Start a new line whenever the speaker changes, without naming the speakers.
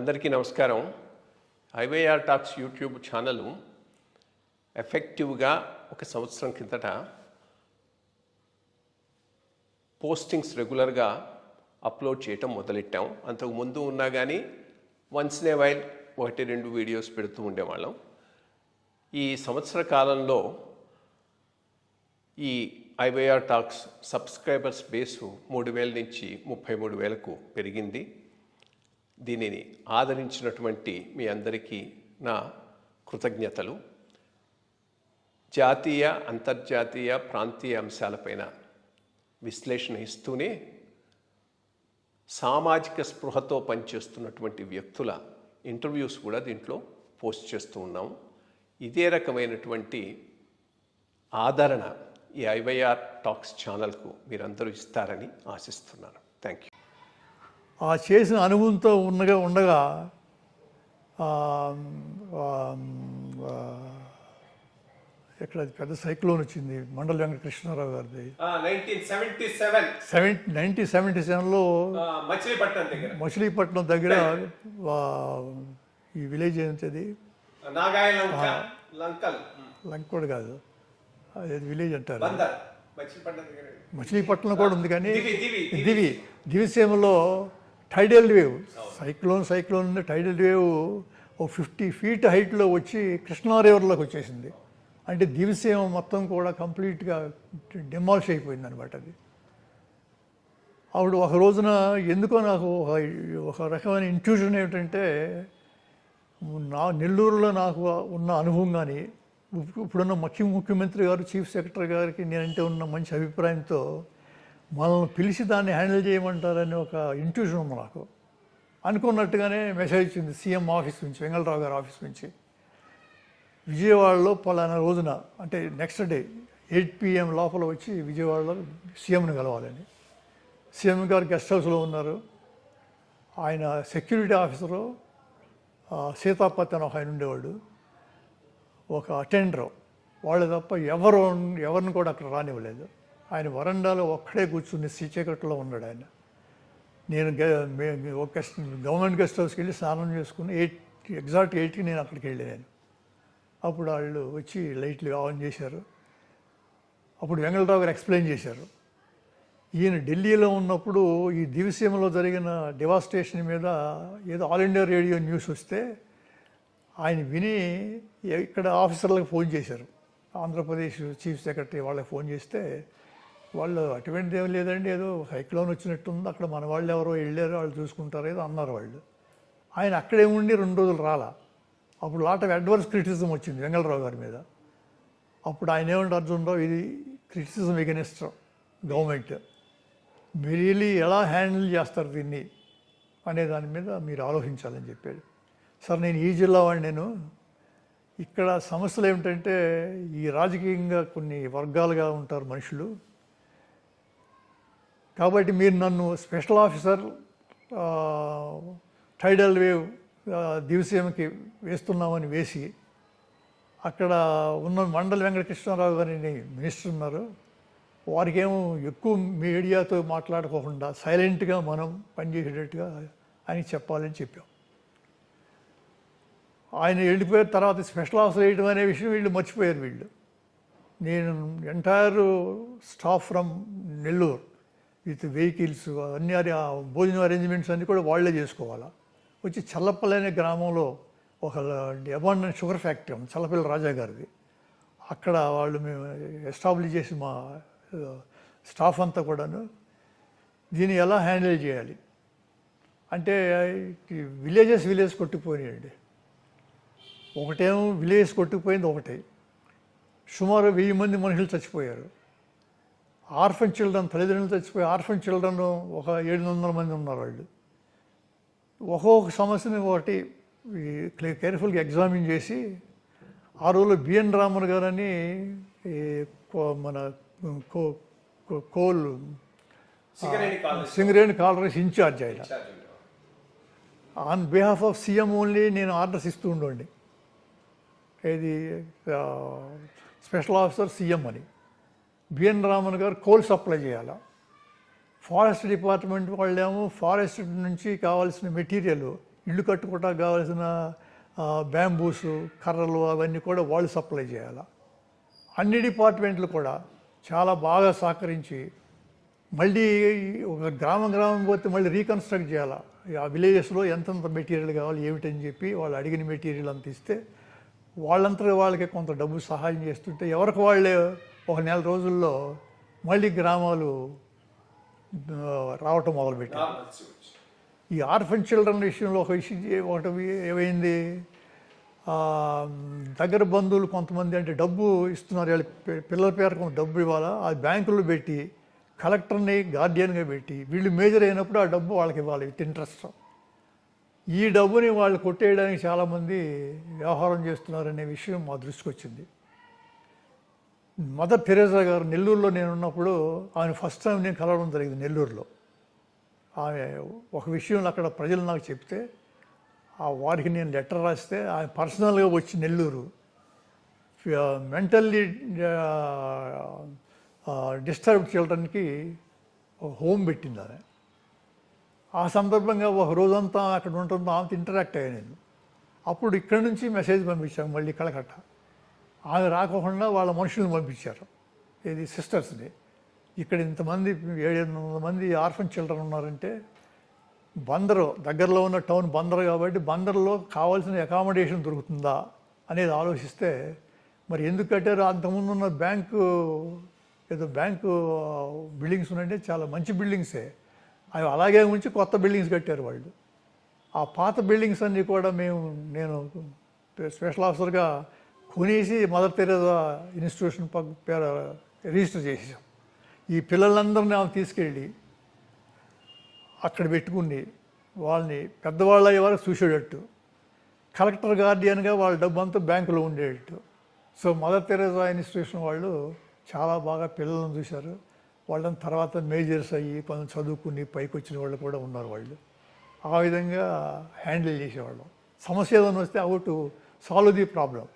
అందరికీ నమస్కారం. IYR talks YouTube channel ఎఫెక్టివ్గా ఒక సంవత్సరం కిందట పోస్టింగ్స్ రెగ్యులర్గా అప్లోడ్ చేయటం మొదలెట్టాం. అంతకు ముందు ఉన్నా కానీ వన్స్ నే వైల్ ఒకటి రెండు వీడియోస్ పెడుతూ ఉండేవాళ్ళం. ఈ సంవత్సర కాలంలో ఈ ఐవైఆర్ టాక్స్ సబ్స్క్రైబర్స్ బేసు మూడు వేల నుంచి ముప్పై మూడు వేలకు పెరిగింది. దీనిని ఆదరించినటువంటి మీ అందరికీ నా కృతజ్ఞతలు. జాతీయ అంతర్జాతీయ ప్రాంతీయ అంశాలపైన విశ్లేషణ ఇస్తూనే సామాజిక స్పృహతో పనిచేస్తున్నటువంటి వ్యక్తుల ఇంటర్వ్యూస్ కూడా దీంట్లో పోస్ట్ చేస్తూ ఉన్నాం. ఇదే రకమైనటువంటి ఆదరణ ఈ ఐవైఆర్ టాక్స్ ఛానల్కు మీరందరూ ఇస్తారని ఆశిస్తున్నాను. Thank you.
ఆ చేసిన అనుభవంతో ఉండగా ఉండగా అది పెద్ద సైక్లోన్ వచ్చింది మండల వెంకటకృష్ణారావు గారిది.
నైన్టీన్ సెవెంటీ
సెవెన్లో
మచిలీపట్నం దగ్గర.
మచిలీపట్నం దగ్గర ఈ విలేజ్ ఏంటది లంకోడ్ కాదు. అది విలేజ్ అంటారు.
మచిలీపట్నం
కూడా ఉంది కానీ
దివి
దివిసీమలో టైడల్ వేవ్ సైక్లోన్ సైక్లోన్ ఉంది టైడల్ వేవ్ ఓ ఫిఫ్టీ ఫీట్ హైట్లో వచ్చి కృష్ణా రివర్లోకి వచ్చేసింది. అంటే దివిసీమ మొత్తం కూడా కంప్లీట్గా డిమాలిష్ అయిపోయింది అనమాట అది. అప్పుడు ఒక రోజున ఎందుకో నాకు ఒక ఒక రకమైన ఇంట్యూషన్ ఏమిటంటే నా నెల్లూరులో నాకు ఉన్న అనుభవం కానీ ఇప్పుడున్న ముఖ్య ముఖ్యమంత్రి గారు చీఫ్ సెక్రటరీ గారికి నేనంటే ఉన్న మంచి అభిప్రాయంతో మనల్ని పిలిచి దాన్ని హ్యాండిల్ చేయమంటారని ఒక ఇంట్యూషన్ ఉంది నాకు. అనుకున్నట్టుగానే మెసేజ్ వచ్చింది సీఎం ఆఫీస్ నుంచి వెంగళరావు గారి ఆఫీస్ నుంచి. విజయవాడలో పలానా రోజున అంటే నెక్స్ట్ డే ఎయిట్ పిఎం లోపల వచ్చి విజయవాడలో సీఎంని కలవాలని. సీఎం గారు గెస్ట్ హౌస్లో ఉన్నారు. ఆయన సెక్యూరిటీ ఆఫీసరు సీతాపతి అని ఒక ఆయన ఉండేవాడు. ఒక అటెండరు వాళ్ళు తప్ప ఎవరు ఎవరిని కూడా అక్కడ రానివ్వలేదు. ఆయన వరండాలో ఒక్కడే కూర్చుని సీచకట్లో ఉన్నాడు ఆయన. నేను ఒక గెస్ట్ గవర్నమెంట్ గెస్ట్ హౌస్కి వెళ్ళి స్నానం చేసుకుని ఎయిట్ ఎగ్జాక్ట్ ఎయిట్కి నేను అక్కడికి వెళ్ళాను. అప్పుడు వాళ్ళు వచ్చి లైట్లు ఆన్ చేశారు. అప్పుడు వెంగళరావు గారు ఎక్స్ప్లెయిన్ చేశారు. ఈయన ఢిల్లీలో ఉన్నప్పుడు ఈ దివిసీమలో జరిగిన డివాస్టేషన్ మీద ఏదో ఆల్ ఇండియా రేడియో న్యూస్ వస్తే ఆయన విని ఇక్కడ ఆఫీసర్లకు ఫోన్ చేశారు. ఆంధ్రప్రదేశ్ చీఫ్ సెక్రటరీ వాళ్ళకి ఫోన్ చేస్తే వాళ్ళు అటువంటిది ఏం లేదండి. ఏదో సైక్లోన్ వచ్చినట్టుంది. అక్కడ మన వాళ్ళు ఎవరో వెళ్ళారు వాళ్ళు చూసుకుంటారు ఏదో అన్నారు వాళ్ళు. ఆయన అక్కడే ఉండి రెండు రోజులు రాలా. అప్పుడు లాట్ ఆఫ్ అడ్వర్స్ క్రిటిసిజం వచ్చింది వెంగళరావు గారి మీద. అప్పుడు ఆయన ఏమంటే అర్జున్ రావు ఇది క్రిటిసిజం ఎగెనిస్ట్ గవర్నమెంట్ మీరు వెళ్ళి ఎలా హ్యాండిల్ చేస్తారు దీన్ని అనే దాని మీద మీరు ఆలోచించాలని చెప్పాడు. సార్ నేను ఈ జిల్లా వాడిని నేను ఇక్కడ సమస్యలు ఏమిటంటే ఈ రాజకీయంగా కొన్ని వర్గాలుగా ఉంటారు మనుషులు. కాబట్టి మీరు నన్ను స్పెషల్ ఆఫీసర్ టైడల్ వేవ్ ఆ, వేస్తున్నామని వేసి అక్కడ ఉన్న మండల వెంకటకృష్ణారావు గారిని మినిస్టర్ ఉన్నారు. వారికేమో ఎక్కువ మీడియాతో మాట్లాడుకోకుండా సైలెంట్గా మనం పనిచేసేటట్టుగా అని చెప్పాలని చెప్పాం. ఆయన వెళ్ళిపోయిన తర్వాత స్పెషల్ ఆఫీసర్ వేయడం అనే విషయం వీళ్ళు మర్చిపోయారు వీళ్ళు. నేను entire staff from Nellore. With vehicles అన్ని ఆ భోజనం అరేంజ్మెంట్స్ అన్నీ కూడా వాళ్ళే చేసుకోవాలా? వచ్చి చల్లపల్లనే గ్రామంలో ఒక అబాండెంట్ షుగర్ ఫ్యాక్టరీ ఉంది చల్లపల్లి రాజా గారిది. అక్కడ వాళ్ళు మేము ఎస్టాబ్లిష్ చేసి మా స్టాఫ్ అంతా కూడాను దీన్ని ఎలా హ్యాండిల్ చేయాలి? అంటే విలేజెస్ విలేజ్ కొట్టుకుపోయినాయండి. ఒకటేమో విలేజ్ కొట్టుకుపోయింది ఒకటే. సుమారు వెయ్యి మంది మనుషులు చచ్చిపోయారు. ఆర్ఫన్ చిల్డ్రన్ తల్లిదండ్రులు చచ్చిపోయి ఆర్ఫన్ చిల్డ్రన్ ఒక ఏడు వందల మంది ఉన్నారు వాళ్ళు. ఒక్కొక్క సమస్యని ఒకటి కేర్ఫుల్గా ఎగ్జామిన్ చేసి ఆ రోజుల్లో బిఎన్ రామన్ గారని మన co co- coal
Singareni
collieries in charge ఆయన. On behalf of CM only నేను ఆర్డర్స్ ఇస్తూ ఉండండి. ఇది స్పెషల్ ఆఫీసర్ సీఎం అని. బిఎన్ రామన్ గారు కోల్ సప్లై చేయాలి? ఫారెస్ట్ డిపార్ట్మెంట్ వాళ్ళేమో ఫారెస్ట్ నుంచి కావాల్సిన మెటీరియల్ ఇల్లు కట్టుకోవడానికి కావాల్సిన బ్యాంబూస్ కర్రలు అవన్నీ కూడా వాళ్ళు సప్లై చేయాలి? అన్ని డిపార్ట్మెంట్లు కూడా చాలా బాగా సహకరించి మళ్ళీ ఒక గ్రామం గ్రామం పోతే మళ్ళీ రీకన్స్ట్రక్ట్ చేయాలి? ఆ విలేజెస్లో ఎంతెంత మెటీరియల్ కావాలి ఏమిటని చెప్పి వాళ్ళు అడిగిన మెటీరియల్ అంత ఇస్తే వాళ్ళంతా వాళ్ళకి కొంత డబ్బు సహాయం చేస్తుంటే ఎవరికి వాళ్ళే ఒక నెల రోజుల్లో మళ్ళీ గ్రామాలు రావటం మొదలుపెట్టారు ఈ ఆర్ఫన్ చిల్డ్రన్ విషయంలో ఒక విషయం ఒకటి ఏమైంది? దగ్గర బంధువులు కొంతమంది అంటే డబ్బు ఇస్తున్నారు. వీళ్ళ పిల్లల పేరు డబ్బు ఇవ్వాలా? అది బ్యాంకులో పెట్టి కలెక్టర్ని గార్డియన్గా పెట్టి వీళ్ళు మేజర్ అయినప్పుడు ఆ డబ్బు వాళ్ళకి ఇవ్వాలి విత్ ఇంట్రెస్ట్. ఈ డబ్బుని వాళ్ళు కొట్టేయడానికి చాలామంది వ్యవహారం చేస్తున్నారనే విషయం మా దృష్టికి వచ్చింది. మదర్ తెరేసా గారు నెల్లూరులో నేను ఉన్నప్పుడు ఆమె ఫస్ట్ టైం నేను కలవడం జరిగింది నెల్లూరులో. ఆమె ఒక విషయం అక్కడ ప్రజలు నాకు చెప్తే ఆ వారికి నేను లెటర్ రాస్తే ఆమె పర్సనల్గా వచ్చి నెల్లూరు. మెంటల్లీ డిస్టర్బ్ చేయడానికి హోమ్ పెట్టింది ఆమె. ఆ సందర్భంగా ఒక రోజంతా అక్కడ ఉంటుందో ఆమెతో ఇంటరాక్ట్ అయ్యాను నేను. అప్పుడు ఇక్కడ నుంచి మెసేజ్ పంపించాము మళ్ళీ కలకట్ట ఆమె రాకుండా వాళ్ళ మనుషులను పంపించారు. ఇది సిస్టర్స్ని. ఇక్కడ ఇంతమంది ఏడు వందల మంది ఆర్ఫన్ చిల్డ్రన్ ఉన్నారంటే బందరు దగ్గరలో ఉన్న టౌన్ బందరు కాబట్టి బందర్లో కావాల్సిన అకామిడేషన్ దొరుకుతుందా అనేది ఆలోచిస్తే మరి ఎందుకు కట్టారు? అంతకుముందు ఉన్న బ్యాంకు ఏదో బ్యాంకు బిల్డింగ్స్ ఉన్నాయంటే చాలా మంచి బిల్డింగ్సే. అవి అలాగే ఉంచి కొత్త బిల్డింగ్స్ కట్టారు వాళ్ళు. ఆ పాత బిల్డింగ్స్ అన్నీ కూడా మేము నేను స్పెషల్ ఆఫీసర్గా కొనేసి మదర్ తెరేసా ఇన్స్టిట్యూషన్ పేరు రిజిస్టర్ చేసేసాం. ఈ పిల్లలందరినీ ఆమె తీసుకెళ్ళి అక్కడ పెట్టుకుని వాళ్ళని పెద్దవాళ్ళు అయ్యే వరకు చూసేటట్టు కలెక్టర్ గార్డియన్గా వాళ్ళ డబ్బు అంతా బ్యాంకులో ఉండేటట్టు. సో మదర్ తెరేసా ఇన్స్టిట్యూషన్ వాళ్ళు చాలా బాగా పిల్లలను చూశారు. వాళ్ళని తర్వాత మేజర్స్ అయ్యి కొంచెం చదువుకుని పైకి వచ్చిన వాళ్ళు కూడా ఉన్నారు వాళ్ళు. ఆ విధంగా హ్యాండిల్ చేసేవాళ్ళం. సమస్య ఏదైనా వస్తే అవుట్ సాల్వ్ ది ప్రాబ్లం